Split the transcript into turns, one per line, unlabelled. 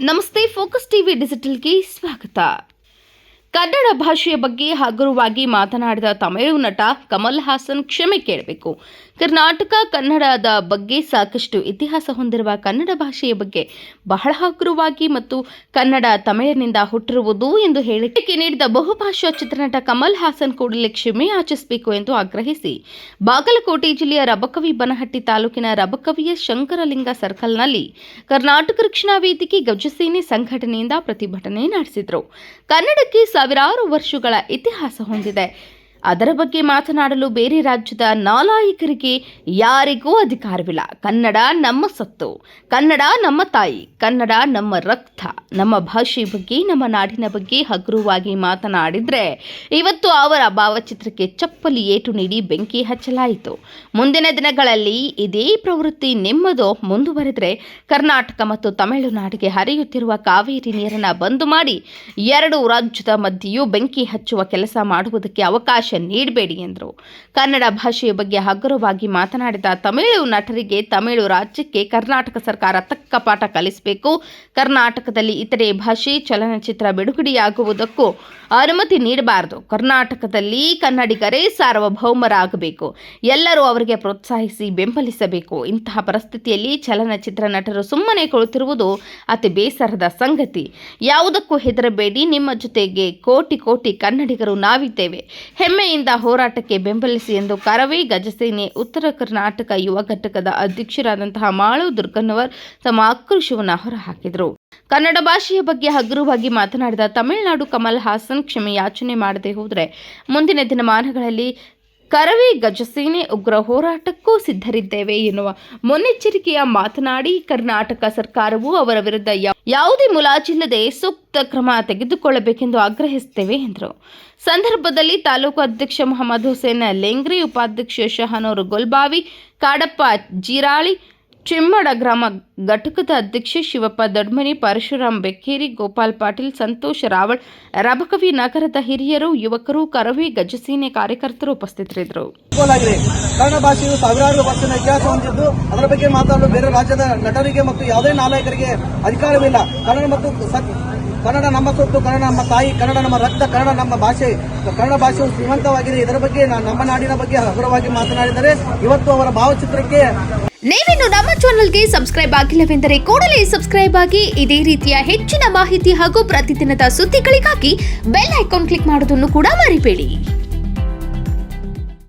ನಮಸ್ತೆ focus TV ಡಿಜಿಟಲ್ಗೆ ಸ್ವಾಗತ ಕನ್ನಡ ಭಾಷೆಯ ಬಗ್ಗೆ ಹಗುರವಾಗಿ ಮಾತನಾಡಿದ ತಮಿಳು ನಟ ಕಮಲ್ ಹಾಸನ್ ಕ್ಷಮೆ ಕೇಳಬೇಕು. ಕರ್ನಾಟಕ ಕನ್ನಡದ ಬಗ್ಗೆ ಸಾಕಷ್ಟು ಇತಿಹಾಸ ಹೊಂದಿರುವ ಕನ್ನಡ ಭಾಷೆಯ ಬಗ್ಗೆ ಬಹಳ ಹಗುರವಾಗಿ ಮತ್ತು ಕನ್ನಡ ತಮಿಳಿನಿಂದ ಹುಟ್ಟಿರುವುದು ಎಂದು ಹೇಳಿಕೆ ನೀಡಿದ ಬಹುಭಾಷಾ ಚಿತ್ರನಟ ಕಮಲ್ ಹಾಸನ್ ಕೂಡಲೇ ಕ್ಷಮೆ ಆಚರಿಸಬೇಕು ಎಂದು ಆಗ್ರಹಿಸಿ. ಬಾಗಲಕೋಟೆ ಜಿಲ್ಲೆಯ ರಬಕವಿ ಬನಹಟ್ಟಿ ತಾಲೂಕಿನ ರಬಕವಿಯ ಶಂಕರಲಿಂಗ ಸರ್ಕಲ್ನಲ್ಲಿ ಕರ್ನಾಟಕ ರಕ್ಷಣಾ ವೇದಿಕೆ ಗಜಸೇನೆ ಸಂಘಟನೆಯಿಂದ ಪ್ರತಿಭಟನೆ ನಡೆಸಿದರು. ಕನ್ನಡಕ್ಕೆ ಸಾವಿರಾರು ವರ್ಷಗಳ ಇತಿಹಾಸ ಹೊಂದಿದೆ. ಅದರ ಬಗ್ಗೆ ಮಾತನಾಡಲು ಬೇರೆ ರಾಜ್ಯದ ನಾಲಾಯಕರಿಗೆ ಯಾರಿಗೂ ಅಧಿಕಾರವಿಲ್ಲ. ಕನ್ನಡ ನಮ್ಮ ಸತ್ತು. ಕನ್ನಡ ನಮ್ಮ ತಾಯಿ. ಕನ್ನಡ ನಮ್ಮ ರಕ್ತ. ನಮ್ಮ ಭಾಷೆ ಬಗ್ಗೆ, ನಮ್ಮ ನಾಡಿನ ಬಗ್ಗೆ ಹಗುರವಾಗಿ ಮಾತನಾಡಿದ್ರೆ ಇವತ್ತು ಅವರ ಭಾವಚಿತ್ರಕ್ಕೆ ಚಪ್ಪಲಿ ಏಟು ನೀಡಿ ಬೆಂಕಿ ಹಚ್ಚಲಾಯಿತು. ಮುಂದಿನ ದಿನಗಳಲ್ಲಿ ಇದೇ ಪ್ರವೃತ್ತಿ ನೆಮ್ಮದು ಮುಂದುವರೆದರೆ ಕರ್ನಾಟಕ ಮತ್ತು ತಮಿಳುನಾಡಿಗೆ ಹರಿಯುತ್ತಿರುವ ಕಾವೇರಿ ನೀರನ್ನು ಬಂದು ಮಾಡಿ ಎರಡು ರಾಜ್ಯದ ಮಧ್ಯೆಯೂ ಬೆಂಕಿ ಹಚ್ಚುವ ಕೆಲಸ ಮಾಡುವುದಕ್ಕೆ ಅವಕಾಶ ನೀಡಬೇಡಿ ಎಂದರು. ಕನ್ನಡ ಭಾಷೆಯ ಬಗ್ಗೆ ಹಗುರವಾಗಿ ಮಾತನಾಡಿದ ತಮಿಳು ನಟರಿಗೆ ತಮಿಳು ರಾಜ್ಯಕ್ಕೆ ಕರ್ನಾಟಕ ಸರ್ಕಾರ ತಕ್ಕ ಪಾಠ ಕಲಿಸಬೇಕು. ಕರ್ನಾಟಕದಲ್ಲಿ ಇತರೆ ಭಾಷೆ ಚಲನಚಿತ್ರ ಬಿಡುಗಡೆಯಾಗುವುದಕ್ಕೂ ಅನುಮತಿ ನೀಡಬಾರದು. ಕರ್ನಾಟಕದಲ್ಲಿ ಕನ್ನಡಿಗರೇ ಸಾರ್ವಭೌಮರಾಗಬೇಕು. ಎಲ್ಲರೂ ಅವರಿಗೆ ಪ್ರೋತ್ಸಾಹಿಸಿ ಬೆಂಬಲಿಸಬೇಕು. ಇಂತಹ ಪರಿಸ್ಥಿತಿಯಲ್ಲಿ ಚಲನಚಿತ್ರ ನಟರು ಸುಮ್ಮನೆ ಕುಳಿತಿರುವುದು ಅತಿ ಬೇಸರದ ಸಂಗತಿ. ಯಾವುದಕ್ಕೂ ಹೆದರಬೇಡಿ. ನಿಮ್ಮ ಜೊತೆಗೆ ಕೋಟಿ ಕೋಟಿ ಕನ್ನಡಿಗರು ನಾವಿದ್ದೇವೆ. ಹೆಮ್ಮೆಯಿಂದ ಹೋರಾಟಕ್ಕೆ ಬೆಂಬಲಿಸಿ ಎಂದು ಕರವೇ ಗಜಸೇನೆ ಉತ್ತರ ಕರ್ನಾಟಕ ಯುವ ಘಟಕದ ಅಧ್ಯಕ್ಷರಾದಂತಹ ಮಾಳು ದುರ್ಗನ್ನವರ್ ತಮ್ಮ ಆಕ್ರೋಶವನ್ನು ಹೊರಹಾಕಿದರು. ಕನ್ನಡ ಭಾಷೆಯ ಬಗ್ಗೆ ಹಗುರವಾಗಿ ಮಾತನಾಡಿದ ತಮಿಳುನಾಡು ಕಮಲ್ ಹಾಸನ್ ಕ್ಷಮೆ ಯಾಚನೆ ಮಾಡದೆ ಹೋದರೆ ಮುಂದಿನ ದಿನಮಾನಗಳಲ್ಲಿ ಕರವೇ ಗಜಸೇನೆ ಉಗ್ರ ಹೋರಾಟಕ್ಕೂ ಸಿದ್ಧರಿದ್ದೇವೆ ಎನ್ನುವ ಮುನ್ನೆಚ್ಚರಿಕೆಯ ಮಾತನಾಡಿ ಕರ್ನಾಟಕ ಸರ್ಕಾರವು ಅವರ ವಿರುದ್ಧ ಯಾವುದೇ ಮುಲಾಜಿಲ್ಲದೆ ಸೂಕ್ತ ಕ್ರಮ ತೆಗೆದುಕೊಳ್ಳಬೇಕೆಂದು ಆಗ್ರಹಿಸುತ್ತೇವೆ ಎಂದರು. ಸಂದರ್ಭದಲ್ಲಿ ತಾಲೂಕು ಅಧ್ಯಕ್ಷ ಮೊಹಮ್ಮದ್ ಹುಸೇನ್ ಲೆಂಗ್ರಿ, ಉಪಾಧ್ಯಕ್ಷ ಶಹನೂರು ಗೊಲ್ಬಾವಿ, ಕಾಡಪ್ಪ ಜೀರಾಳಿ ಚಿಮ್ಮಡ ಗ್ರಾಮ ಘಟಕದ ಅಧ್ಯಕ್ಷ ಶಿವಪ್ಪ ದೊಡ್ಮನಿ ಪರಶುರಾಮ್ ಬೆಕ್ಕೇರಿ, ಗೋಪಾಲ್ ಪಾಟೀಲ್, ಸಂತೋಷ್ ರಾವಳ್ ರಬಕವಿ ನಗರದ ಹಿರಿಯರು, ಯುವಕರು, ಕರವಿ ಗಜಸೇನೆ ಕಾರ್ಯಕರ್ತರು ಉಪಸ್ಥಿತರಿದ್ದರು.
ಕನ್ನಡ ಭಾಷೆಯು ಸಾವಿರಾರು ವರ್ಷದ ಇತಿಹಾಸ ಹೊಂದಿದ್ದು, ಅದರ ಬಗ್ಗೆ ಮಾತಾಡಲು ಬೇರೆ ರಾಜ್ಯದ ನಟರಿಗೆ ಮತ್ತು ಯಾವುದೇ ನಾಯಕರಿಗೆ ಅಧಿಕಾರವಿಲ್ಲ. ಕನ್ನಡ ಮತ್ತು ಕನ್ನಡ ನಮ್ಮ ಸೊತ್ತು, ಕನ್ನಡ ನಮ್ಮ ತಾಯಿ, ಕನ್ನಡ ನಮ್ಮ ರಕ್ತ, ಕನ್ನಡ ನಮ್ಮ ಭಾಷೆ, ಕನ್ನಡ ಭಾಷೆಯು ಶ್ರೀಮಂತವಾಗಿದೆ. ಇದರ ಬಗ್ಗೆ ನಮ್ಮ ನಾಡಿನ ಬಗ್ಗೆ ಹಗುರವಾಗಿ ಮಾತನಾಡಿದರೆ, ಇವತ್ತು ಅವರ ಭಾವಚಿತ್ರಕ್ಕೆ
ನೀವಿನ್ನು ನಮ್ಮ ಚಾನಲ್ಗೆ ಸಬ್ಸ್ಕ್ರೈಬ್ ಆಗಿಲ್ಲವೆಂದರೆ ಕೂಡಲೇ ಸಬ್ಸ್ಕ್ರೈಬ್ ಆಗಿ, ಇದೇ ರೀತಿಯ ಹೆಚ್ಚಿನ ಮಾಹಿತಿ ಹಾಗೂ ಪ್ರತಿದಿನದ ಸುದ್ದಿಗಳಿಗಾಗಿ ಬೆಲ್ ಐಕಾನ್ ಕ್ಲಿಕ್ ಮಾಡೋದನ್ನು ಕೂಡ ಮರಿಬೇಡಿ.